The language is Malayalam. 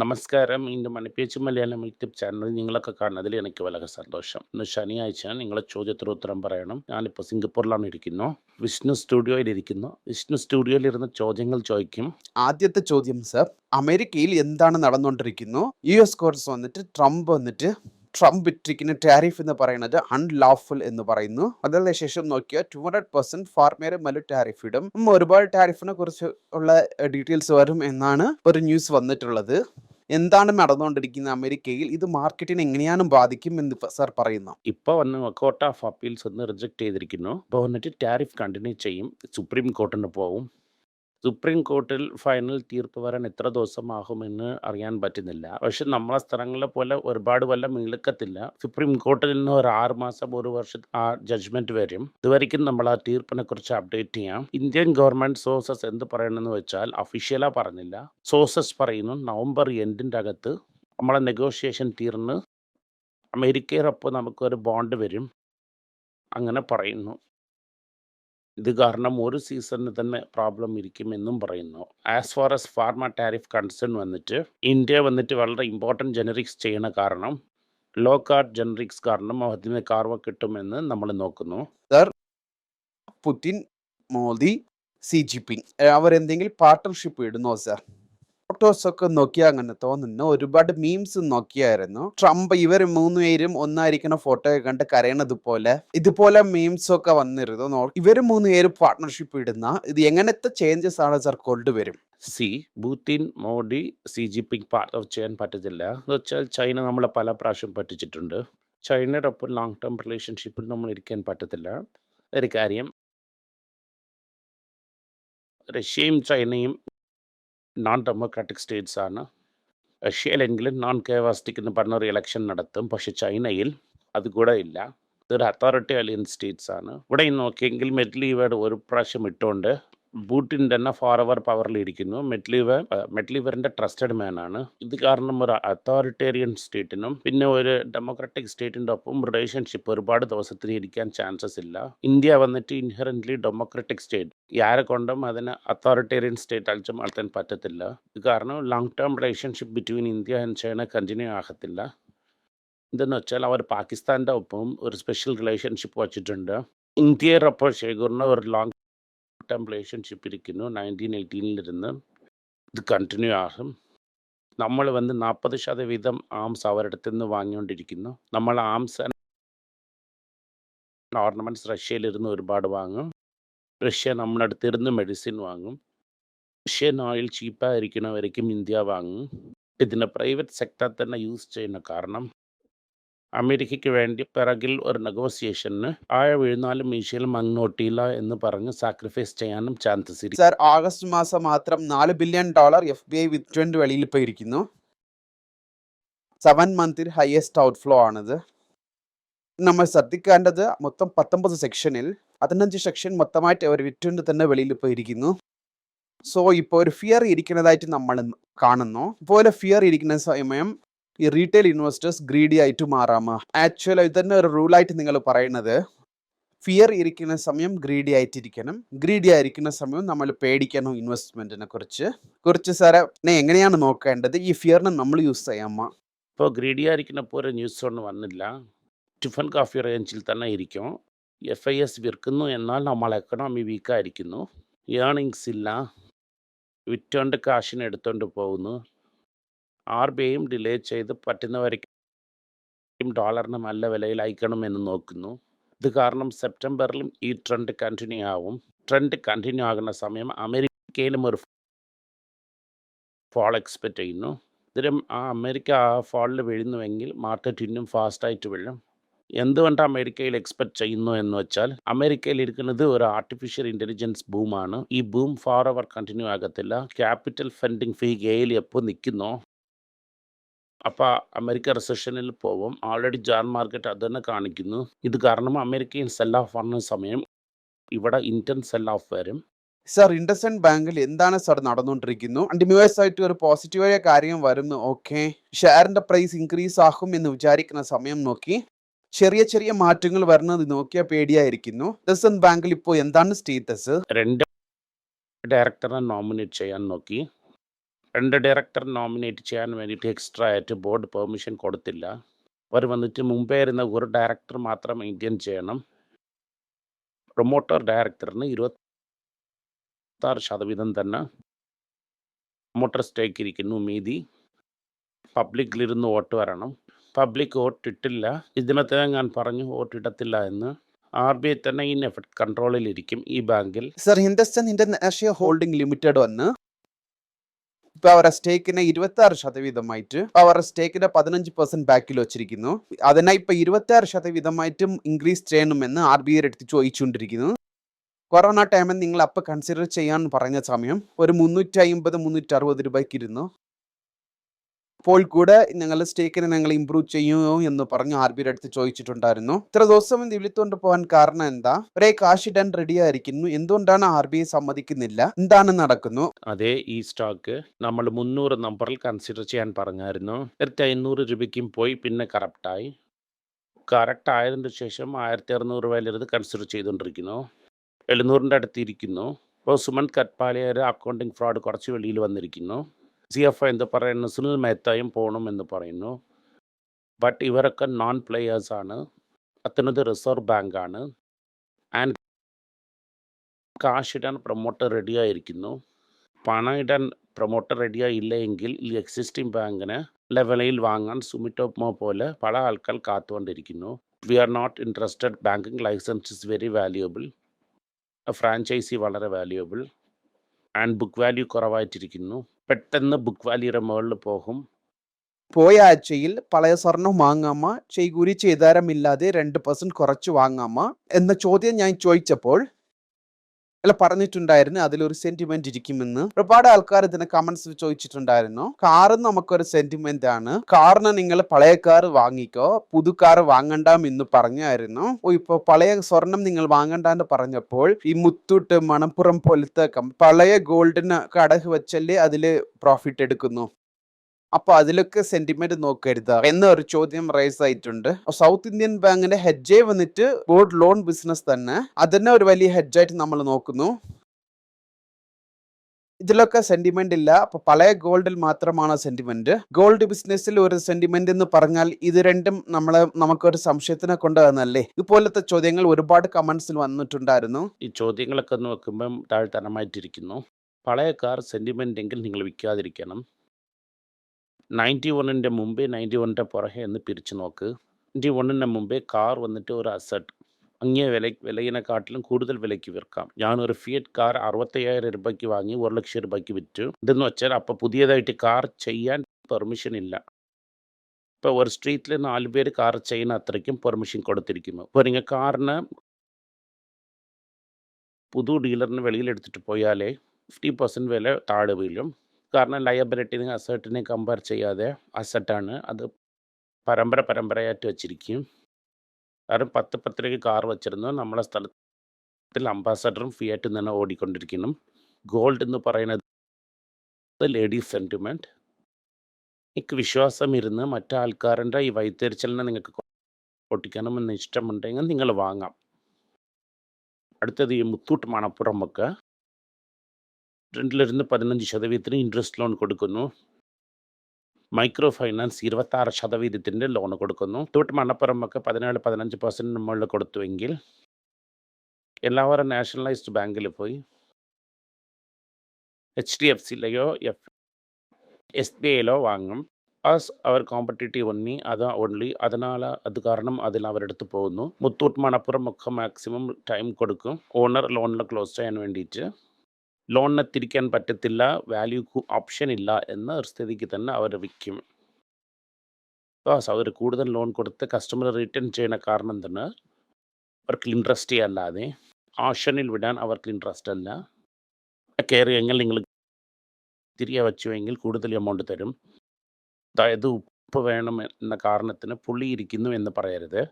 നമസ്കാരം. ഇന്ന് മണിപ്പേച്ച് മലയാളം യൂട്യൂബ് ചാനൽ നിങ്ങളൊക്കെ കാണുന്നതിൽ എനിക്ക് വളരെ സന്തോഷം. ഇന്ന് ശനിയാഴ്ച നിങ്ങളെ ചോദ്യത്തിന് ഉത്തരം പറയണം. ഞാനിപ്പോൾ സിംഗപ്പൂരിലാണ് ഇരിക്കുന്നു. വിഷ്ണു സ്റ്റുഡിയോയിൽ ഇരിക്കുന്നു. വിഷ്ണു സ്റ്റുഡിയോയിൽ ഇരുന്ന് ചോദ്യങ്ങൾ ചോദിക്കും. ആദ്യത്തെ ചോദ്യം സർ അമേരിക്കയിൽ എന്താണ് നടന്നുകൊണ്ടിരിക്കുന്നു യു എസ് കോൺഗ്രസ് വന്നിട്ട് ട്രംപ് വന്നിട്ട് ട്രംപ് ഇട്ടിരിക്കുന്ന ടാരിഫ് എന്ന് പറയുന്നത് അൺലാഫുൾ എന്ന് പറയുന്നു അതിന് ശേഷം നോക്കിയ ടു ഹൺഡ്രഡ് പെർസെന്റ് ഫാർമേറെ മല്ലു ടാരിഫ് ഇടും ഒരുപാട് ടാരിഫിനെ കുറിച്ച് ഉള്ള ഡീറ്റെയിൽസ് വരും എന്നാണ് ഒരു ന്യൂസ് വന്നിട്ടുള്ളത് എന്താണ് നടന്നുകൊണ്ടിരിക്കുന്നത് അമേരിക്കയിൽ ഇത് മാർക്കറ്റിനെ എങ്ങനെയാണ് ബാധിക്കും എന്ന് സർ പറയുന്നു ഇപ്പോൾ വന്ന് കോർട്ട് ഓഫ് അപ്പീൽസ് ഒന്ന് റിജക്ട് ചെയ്തിരിക്കുന്നു. ഇപ്പൊ വന്നിട്ട് ടാരിഫ് കണ്ടിന്യൂ ചെയ്യും. സുപ്രീം കോർട്ടിന് പോവും. സുപ്രീം കോർട്ടിൽ ഫൈനൽ തീർപ്പ് വരാൻ എത്ര ദിവസമാകുമെന്ന് അറിയാൻ പറ്റുന്നില്ല. പക്ഷെ നമ്മളെ സ്ഥലങ്ങളെ പോലെ ഒരുപാട് വല്ല മിളുക്കത്തില്ല സുപ്രീം കോർട്ടിൽ നിന്ന് ഒരു ആറ് മാസം, ഒരു വർഷം ആ ജഡ്ജ്മെന്റ് വരും. ഇതുവരെയ്ക്കും നമ്മൾ ആ തീർപ്പിനെ കുറിച്ച് അപ്ഡേറ്റ് ചെയ്യാം. ഇന്ത്യൻ ഗവൺമെന്റ് സോഴ്സസ് എന്ത് പറയണമെന്ന് വെച്ചാൽ അഫീഷ്യലാ പറഞ്ഞില്ല. സോഴ്സസ് പറയുന്നു നവംബർ എൻഡിന്റെ അകത്ത് നമ്മളെ നെഗോഷിയേഷൻ തീർന്ന് അമേരിക്കയോടൊപ്പം നമുക്കൊരു ബോണ്ട് വരും. അങ്ങനെ പറയുന്നു. ഇത് കാരണം ഒരു സീസണിന് തന്നെ പ്രോബ്ലം ഇരിക്കുമെന്നും പറയുന്നു. As far as pharma tariff concern വന്നിട്ട് ഇന്ത്യ വന്നിട്ട് വളരെ ഇമ്പോർട്ടന്റ് ജനറിക്സ് ചെയ്യണ കാരണം ലോ കാർഡ് ജനറിക്സ് കാരണം അതിന് കാർവ കിട്ടുമെന്ന് നമ്മൾ നോക്കുന്നു. Sir Putin Modi Xi Jinping അവരെന്തെങ്കിലും പാർട്ട്ണർഷിപ്പ് ഇടുന്നോ സർ ഫോട്ടോസ് ഒക്കെ നോക്കിയാൽ അങ്ങനെ തോന്നുന്നു. ഒരുപാട് മീംസ് നോക്കിയായിരുന്നു. ട്രംപ് ഇവർ മൂന്നുപേരും ഒന്നായിരിക്കുന്ന ഫോട്ടോ കണ്ട് കരയണത് പോലെ. ഇതുപോലെ മീംസ് ഒക്കെ വന്നിരുന്നു. ഇവർ മൂന്ന് മൂന്നുപേരും പാർട്ട്ണർഷിപ്പ് ഇടുന്ന ഇത് എങ്ങനത്തെ ചേഞ്ചസ് ആണ് സർ കൊണ്ടുവരും? Xi Putin Modi Xi Jinping part of ചെയ്യാൻ പറ്റത്തില്ല. എന്ന് വെച്ചാൽ ചൈന നമ്മളെ പല പ്രാവശ്യം പറ്റിച്ചിട്ടുണ്ട്. ചൈനയുടെ ഒപ്പം ലോങ് ടേം റിലേഷൻഷിപ്പിൽ നമ്മൾ ഇരിക്കാൻ പറ്റത്തില്ല. ഒരു കാര്യം റഷ്യയും ചൈനയും നോൺ ഡെമോക്രാറ്റിക് സ്റ്റേറ്റ്സ് ആണ് റഷ്യയിലെങ്കിലും നോൺ കേവാസ്റ്റിക് എന്ന് പറഞ്ഞ ഒരു ഇലക്ഷൻ നടത്തും പക്ഷെ ചൈനയിൽ അത് കൂടെ ഇല്ല ഇതൊരു അതോറിറ്റി അലിയൻ സ്റ്റേറ്റ്സ് ആണ് ഇവിടെ നോക്കിയെങ്കിൽ മെറ്റ്ലീവേഡ് ഒരു പ്രാവശ്യം ഇട്ടുകൊണ്ട് ബൂട്ടിൻ തന്നെ ഫോർ അവർ പവറിൽ ഇരിക്കുന്നു മെറ്റ്ലീവർ മെറ്റ്ലീവറിന്റെ ട്രസ്റ്റഡ് മാൻ ആണ്. ഇത് കാരണം ഒരു അതോറിറ്റേറിയൻ സ്റ്റേറ്റിനും പിന്നെ ഒരു ഡെമോക്രാറ്റിക് സ്റ്റേറ്റിന്റെ ഒപ്പം റിലേഷൻഷിപ്പ് ഒരുപാട് ദിവസത്തിന് ഇരിക്കാൻ ചാൻസസ് ഇല്ല. ഇന്ത്യ വന്നിട്ട് ഇൻഹറന്റ്ലി ഡെമോക്രാറ്റിക് സ്റ്റേറ്റ് യാരെ കൊണ്ടും അതിന് അതോറിറ്റേറിയൻ സ്റ്റേറ്റ് അഴിച്ചു മാറ്റാൻ പറ്റത്തില്ല. ഇത് കാരണം long term relationship between India and China continue ആകത്തില്ല. എന്തെന്ന് വെച്ചാൽ അവർ പാകിസ്ഥാന്റെ ഒപ്പം ഒരു സ്പെഷ്യൽ റിലേഷൻഷിപ്പ് വച്ചിട്ടുണ്ട്. ഇന്ത്യയുടെ ഒപ്പം ശേഖറിന് ഒരു ലോങ് ടേം റിലേഷൻഷിപ്പ് ഇരിക്കുന്നു. നയന്റീൻ എയ്റ്റീനിലിരുന്ന് ഇത് കണ്ടിന്യൂ ആകും. നമ്മൾ വന്ന് നാൽപ്പത് ശതവീതം ആംസ് അവരുടെ നിന്ന് വാങ്ങിക്കൊണ്ടിരിക്കുന്നു. നമ്മൾ ആംസ് ഓർണമെന്റ്സ് റഷ്യയിലിരുന്ന് ഒരുപാട് വാങ്ങും. റഷ്യ നമ്മുടെ അടുത്തിരുന്ന് മെഡിസിൻ വാങ്ങും. റഷ്യൻ ഓയിൽ ചീപ്പായിരിക്കണവരേക്കും ഇന്ത്യ വാങ്ങും. ഇതിനെ പ്രൈവറ്റ് സെക്ടർ തന്നെ യൂസ് ചെയ്യുന്ന കാരണം അമേരിക്കയ്ക്ക് വേണ്ടി പിറകിൽ ഒരു നെഗോസിയേഷന് ആയ വീഴുന്നാലും മീശയിൽ മങ്ങോട്ടിയില്ല എന്ന് പറഞ്ഞ് സാക്രിഫൈസ് ചെയ്യാനും ചാൻസസ് ഇല്ല സർ ആഗസ്റ്റ് മാസം മാത്രം നാല് billion dollar F B I വിറ്റ്വെന്റ് വെളിയിൽ പോയിരിക്കുന്നു സെവൻ മന്തിൽ ഹയസ്റ്റ് ഔട്ട്ഫ്ലോ ആണിത്. നമ്മൾ ശ്രദ്ധിക്കേണ്ടത് മൊത്തം പത്തൊമ്പത് സെക്ഷനിൽ പതിനഞ്ച് സെക്ഷൻ മൊത്തമായിട്ട് അവർ വിറ്റ്വെന്റ് തന്നെ വെളിയിൽ പോയിരിക്കുന്നു സോ ഇപ്പോൾ ഒരു ഫിയർ ഇരിക്കുന്നതായിട്ട് നമ്മൾ കാണുന്നു. ഇതുപോലെ ഫിയർ ഇരിക്കുന്ന സമയം ഈ റീറ്റെയിൽ ഇൻവെസ്റ്റേഴ്സ് ഗ്രീഡി ആയിട്ട് മാറാമോ ആക്ച്വലി തന്നെ ഒരു റൂളായിട്ട് നിങ്ങൾ പറയുന്നത് ഫിയർ ഇരിക്കുന്ന സമയം ഗ്രീഡി ആയിട്ടിരിക്കണം. ഗ്രീഡി ആയിരിക്കുന്ന സമയം നമ്മൾ പേടിക്കണം ഇൻവെസ്റ്റ്മെന്റിനെ കുറിച്ച്. കുറിച്ച് സാറെ എങ്ങനെയാണ് നോക്കേണ്ടത്? ഈ ഫിയറിനെ നമ്മൾ യൂസ് ചെയ്യാമോ ഇപ്പോൾ ഗ്രീഡി ആയിരിക്കുന്നപ്പോൾ ഒരു ന്യൂസ് ഒന്നും വന്നില്ല. ടിഫൻ കാഫി റേഞ്ചിൽ തന്നെ ഇരിക്കും. എഫ് ഐ എസ് വിൽക്കുന്നു എന്നാൽ നമ്മൾ എക്കണോമി വീക്കായിരിക്കുന്നു ഏണിങ്സ് ഇല്ല. വിറ്റോണ്ട് കാശിന് എടുത്തുകൊണ്ട് പോകുന്നു. ആർ ബി ഐയും ഡിലേ ചെയ്ത് പറ്റുന്നവരേക്കും ഡോളറിന് നല്ല വിലയിൽ അയക്കണമെന്ന് നോക്കുന്നു. ഇത് കാരണം സെപ്റ്റംബറിലും ഈ ട്രെൻഡ് കണ്ടിന്യൂ ആവും. ട്രെൻഡ് കണ്ടിന്യൂ ആകുന്ന സമയം അമേരിക്കയിലും ഒരു ഫോൾ എക്സ്പെക്റ്റ് ചെയ്യുന്നു. ഇതിലും ആ അമേരിക്ക ആ ഫോളിൽ വീഴുന്നുവെങ്കിൽ മാർക്കറ്റ് ഇന്നും ഫാസ്റ്റായിട്ട് വീഴും. എന്തുകൊണ്ട് അമേരിക്കയിൽ എക്സ്പെക്ട് ചെയ്യുന്നു എന്ന് വെച്ചാൽ അമേരിക്കയിൽ ഇരിക്കുന്നത് ഒരു ആർട്ടിഫിഷ്യൽ ഇന്റലിജൻസ് ബൂമാണ് ഈ ബൂം ഫോർ അവർ കണ്ടിന്യൂ ആകത്തില്ല. ക്യാപിറ്റൽ ഫണ്ടിങ് ഫീ ഗെയിൽ എപ്പോൾ നിൽക്കുന്നോ? അപ്പോൾ അമേരിക്ക റിസഷനിൽ പോവും. ഓൾറെഡി ജോൺ മാർക്കറ്റ് അത് തന്നെ കാണിക്കുന്നു. ഇത് കാരണം അമേരിക്കയിൽ സെൽ ഓഫ് വന്ന സമയം ഇവിടെ ഇന്ത്യൻ സെൽ ഓഫ് വരും സർ ഇൻഡസൻഡ് ബാങ്കിൽ എന്താണ് സാർ നടന്നുകൊണ്ടിരിക്കുന്നു? കണ്ടിന്യൂസ് ആയിട്ട് ഒരു പോസിറ്റീവായ കാര്യം വരുന്നു. ഓക്കെ ഷെയറിന്റെ പ്രൈസ് ഇൻക്രീസ് ആകും എന്ന് വിചാരിക്കുന്ന സമയം നോക്കി. ചെറിയ ചെറിയ മാറ്റങ്ങൾ വരുന്നത് നോക്കിയാൽ പേടിയായിരിക്കുന്നു. ഇൻഡസൻഡ് ബാങ്കിൽ ഇപ്പോൾ എന്താണ് സ്റ്റേറ്റസ് രണ്ട് ഡയറക്ടറെ നോമിനേറ്റ് ചെയ്യാൻ നോക്കി. രണ്ട് ഡയറക്ടർ നോമിനേറ്റ് ചെയ്യാൻ വേണ്ടിയിട്ട് എക്സ്ട്രാ ആയിട്ട് ബോർഡ് പെർമിഷൻ കൊടുത്തില്ല. അവർ വന്നിട്ട് മുമ്പേ ഇരുന്ന ഒരു ഡയറക്ടർ മാത്രം മെയിന്റെയിൻ ചെയ്യണം. പ്രൊമോട്ടർ ഡയറക്ടറിന് ഇരുപത്താറ് ശതവീതം തന്നെ പ്രൊമോട്ടർ സ്റ്റേക്ക് ഇരിക്കുന്നു മീതി. പബ്ലിക്കിലിരുന്ന് വോട്ട് വരണം. പബ്ലിക് വോട്ട് ഇട്ടില്ല. ഇതിനകത്ത് ഞാൻ പറഞ്ഞു വോട്ട് ഇടത്തില്ല എന്ന്. ആർ ബി ഐ തന്നെ ഇൻ എഫക്ട് കൺട്രോളിലിരിക്കും ഈ ബാങ്കിൽ. Sir Hindustan international holding limited വന്ന് ഇപ്പൊ അവരുടെ സ്റ്റേക്കിനെ ഇരുപത്തി ആറ് ശതവീതമായിട്ട് അവരുടെ സ്റ്റേക്കിന്റെ പതിനഞ്ച് പെർസെന്റ് ബാക്കിൽ വെച്ചിരിക്കുന്നു. അതിനായി ഇപ്പൊ ഇരുപത്തി ആറ് ശതവീതമായിട്ടും ഇൻക്രീസ് ചെയ്യണമെന്ന് ആർ ബി ഐ എടുത്ത് ചോദിച്ചുകൊണ്ടിരിക്കുന്നു. കൊറോണ ടൈമിൽ നിങ്ങൾ അപ്പൊ കൺസിഡർ ചെയ്യാൻ പറഞ്ഞ സമയം ഒരു മുന്നൂറ്റി അമ്പത് മുന്നൂറ്റി അറുപത് രൂപയ്ക്ക് ഇരുന്നു. അപ്പോൾ കൂടെ ഞങ്ങളുടെ സ്റ്റേക്കിനെ ഞങ്ങൾ ഇമ്പ്രൂവ് ചെയ്യുമോ എന്ന് പറഞ്ഞു ആർ ബി അടുത്ത് ചോദിച്ചിട്ടുണ്ടായിരുന്നു. ഇത്ര ദിവസം ഇത് വിളിത്തുകൊണ്ട് പോകാൻ കാരണം എന്താ? ഒരേ കാശ് ഇടാൻ റെഡി ആയിരിക്കുന്നു. എന്തുകൊണ്ടാണ് ആർ ബി ഐ സമ്മതിക്കുന്നില്ല? എന്താണ് നടക്കുന്നു? അതെ ഈ സ്റ്റോക്ക് നമ്മൾ മുന്നൂറ് നമ്പറിൽ കൺസിഡർ ചെയ്യാൻ പറഞ്ഞായിരുന്നു. നേരത്തെ അഞ്ഞൂറ് രൂപയ്ക്കും പോയി പിന്നെ കറപ്റ്റായി കറക്റ്റ് ആയതിന് ശേഷം ആയിരത്തി അറുന്നൂറ് രൂപയിലിരുന്ന് കൺസിഡർ ചെയ്തുകൊണ്ടിരിക്കുന്നു എഴുന്നൂറിന്റെ അടുത്തിരിക്കുന്നു ഇപ്പോൾ സുമന്ത് കറ്റ്പാലിയുടെ അക്കൗണ്ടിങ് ഫ്രോഡ് കുറച്ച് വെളിയിൽ വന്നിരിക്കുന്നു. സി എഫ് എന്ന് പറയുന്ന? സുനിൽ മേത്തയും പോകണം എന്ന് പറയുന്നു. ബട്ട് ഇവരൊക്കെ നോൺ പ്ലെയേഴ്സാണ് അത്തനത് റിസർവ് ബാങ്കാണ് ആൻഡ് ഇടാൻ പ്രൊമോട്ടർ റെഡിയായിരിക്കുന്നു പണം ഇടാൻ പ്രൊമോട്ടർ റെഡിയായില്ല എങ്കിൽ ഈ എക്സിസ്റ്റിംഗ് ബാങ്കിന് ലെവലിൽ വാങ്ങാൻ സുമിറ്റോപ്മോ പോലെ പല ആൾക്കാർ കാത്തുകൊണ്ടിരിക്കുന്നു. We are not interested banking license is very valuable franchise വളരെ വാല്യുബിൾ ആൻഡ് ബുക്ക് വാല്യൂ കുറവായിട്ടിരിക്കുന്നു. പെട്ടെന്ന് ബുക്ക് വാലിയുടെ മുകളിൽ പോകും. പോയ ആഴ്ചയിൽ പഴയ സ്വർണം വാങ്ങാമ? ചെയ്കൂലി ചെയ്താരമില്ലാതെ രണ്ട് പെർസെന്റ് കുറച്ച് വാങ്ങാമ? എന്ന ചോദ്യം ഞാൻ ചോദിച്ചപ്പോൾ അല്ല പറഞ്ഞിട്ടുണ്ടായിരുന്നു. അതിലൊരു സെന്റിമെന്റ് ഇരിക്കുമെന്ന്. ഒരുപാട് ആൾക്കാർ ഇതിനെ കമന്റ്സ് ചോദിച്ചിട്ടുണ്ടായിരുന്നു. കാറ് നമുക്കൊരു സെന്റിമെന്റ് ആണ്. കാറിന് നിങ്ങൾ പഴയ കാർ വാങ്ങിക്കോ. പുതു കാർ വാങ്ങണ്ടാം എന്ന് പറഞ്ഞായിരുന്നു. ഇപ്പോൾ ഇപ്പൊ പഴയ സ്വർണം നിങ്ങൾ വാങ്ങണ്ട എന്ന് പറഞ്ഞപ്പോൾ ഈ മുത്തൂട്ട് മണപ്പുറം പോലത്തെ പഴയ ഗോൾഡിന് കടക് വെച്ചല്ലേ അതിൽ പ്രോഫിറ്റ് എടുക്കുന്നു. അപ്പൊ അതിലൊക്കെ സെന്റിമെന്റ് നോക്കരുത്. എന്നൊരു ചോദ്യം റൈസ് ആയിട്ടുണ്ട്. സൗത്ത് ഇന്ത്യൻ ബാങ്കിന്റെ ഹെഡ്ജേ വന്നിട്ട് ഗോൾഡ് ലോൺ ബിസിനസ് തന്നെ അതന്നെ ഒരു വലിയ ഹെഡ്ജായിട്ട് നമ്മൾ നോക്കുന്നു. ഇതിലൊക്കെ സെന്റിമെന്റ് ഇല്ല. അപ്പൊ പഴയ ഗോൾഡിൽ മാത്രമാണ് സെന്റിമെന്റ് ഗോൾഡ് ബിസിനസ്സിൽ ഒരു സെന്റിമെന്റ് എന്ന് പറഞ്ഞാൽ ഇത് രണ്ടും നമ്മളെ നമുക്കൊരു സംശയത്തിനെ കൊണ്ടുവന്നല്ലേ ഇതുപോലത്തെ ചോദ്യങ്ങൾ ഒരുപാട് കമന്റ്സിൽ വന്നിട്ടുണ്ടായിരുന്നു. ഈ ചോദ്യങ്ങളൊക്കെ നോക്കുമ്പം താഴ്ത്തരമായിട്ടിരിക്കുന്നു പഴയ കാർ സെന്റിമെന്റ് എങ്കിൽ നിങ്ങൾ വിൽക്കാതിരിക്കണം. നയന്റി വണ്ണിന്റെ മുമ്പേ നയന്റി വണ്ണിന്റെ പുറകെ എന്ന് പിരിച്ചു നോക്ക്. നയന്റി വണ്ണിന്റെ മുമ്പേ കാർ വന്നിട്ട് ഒരു അസറ്റ് അങ്ങേ വില വിലയിനെക്കാട്ടിലും കൂടുതൽ വിലയ്ക്ക് വിൽക്കാം. ഞാനൊരു ഫിയറ്റ് കാർ അറുപത്തയ്യായിരം രൂപയ്ക്ക് വാങ്ങി ഒരു ലക്ഷം രൂപയ്ക്ക് വിറ്റു. ഇതെന്ന് വെച്ചാൽ അപ്പോൾ പുതിയതായിട്ട് കാർ ചെയ്യാൻ പെർമിഷൻ ഇല്ല. ഇപ്പോൾ ഒരു സ്ട്രീറ്റിൽ നാല് പേര് കാർ ചെയ്യുന്ന അത്രയ്ക്കും പെർമിഷൻ കൊടുത്തിരിക്കുന്നു. അപ്പോൾ നിങ്ങൾ കാറിന് പുതു ഡീലറിന് വെളിയിൽ എടുത്തിട്ട് പോയാലേ ഫിഫ്റ്റി പെർസെന്റ് വില താഴെ വീഴും. കാരണം ലയബിലിറ്റിനെ അസേർട്ടിനെ കമ്പയർ ചെയ്യാതെ അസറ്റാണ് അത് പരമ്പര പരമ്പരയായിട്ട് വെച്ചിരിക്കും. കാരണം പത്ത് പത്തിലേക്ക് കാർ വെച്ചിരുന്നു. നമ്മളെ സ്ഥലത്തിൽ അംബാസഡറും ഫിയറ്റും തന്നെ ഓടിക്കൊണ്ടിരിക്കണം ഗോൾഡ് എന്ന് പറയുന്നത് ലേഡീസ് സെന്റിമെന്റ് എനിക്ക് വിശ്വാസം ഇരുന്ന് മറ്റാൾക്കാരുടെ ഈ വൈത്തിരിച്ചലിനെ നിങ്ങൾക്ക് പൊട്ടിക്കണമെന്ന് ഇഷ്ടമുണ്ടെങ്കിൽ നിങ്ങൾ വാങ്ങാം. അടുത്തത് ഈ മുത്തൂട്ട് മണപ്പുറമൊക്കെ രണ്ടിലിരുന്ന് പതിനഞ്ച് ശതവീതത്തിന് ഇൻട്രസ്റ്റ് ലോൺ കൊടുക്കുന്നു. മൈക്രോ ഫൈനാൻസ് ഇരുപത്താറ് ശതവീതത്തിന്റെ ലോൺ കൊടുക്കുന്നു. തൂട്ട് മണപ്പുറമൊക്കെ പതിനേഴ് പതിനഞ്ച് പെർസെന്റിന് മുകളിൽ കൊടുത്തുവെങ്കിൽ എല്ലാവരും നാഷണലൈസ്ഡ് ബാങ്കിൽ പോയി. എച്ച് ഡി എഫ് സിയിലെയോ എഫ് എസ് ബി ഐയിലോ വാങ്ങും. ആസ് അവർ കോമ്പറ്റേറ്റീവ് ഒന്നി അതാ ഓൺലി അതിനാൽ അത് കാരണം അതിൽ അവരെടുത്ത് പോകുന്നു. മുത്തൂട്ട് മണപ്പുറം ഒക്കെ മാക്സിമം ടൈം കൊടുക്കും. ഓണർ ലോണിൽ ക്ലോസ് ചെയ്യാൻ വേണ്ടിയിട്ട്. ലോണിനെ തിരിക്കാൻ പറ്റത്തില്ല വാല്യൂ ഓപ്ഷൻ ഇല്ല എന്ന സ്ഥിതിക്ക് തന്നെ അവർ വിൽക്കും. ബിക്കോസ് അവർ കൂടുതൽ ലോൺ കൊടുത്ത് കസ്റ്റമർ റിട്ടേൺ ചെയ്യുന്ന കാരണം തന്നെ അവർക്ക് ഇൻട്രസ്റ്റ് അല്ലാതെ ഓപ്ഷനിൽ വിടാൻ അവർക്ക് ഇൻട്രസ്റ്റ് അല്ല. കയറിയെങ്കിൽ നിങ്ങൾ തിരികെ വച്ചുവെങ്കിൽ കൂടുതൽ എമൗണ്ട് തരും. അതായത് ഉപ്പ് വേണം എന്ന കാരണത്തിന് പുള്ളി ഇരിക്കുന്നു എന്ന് പറയരുത്.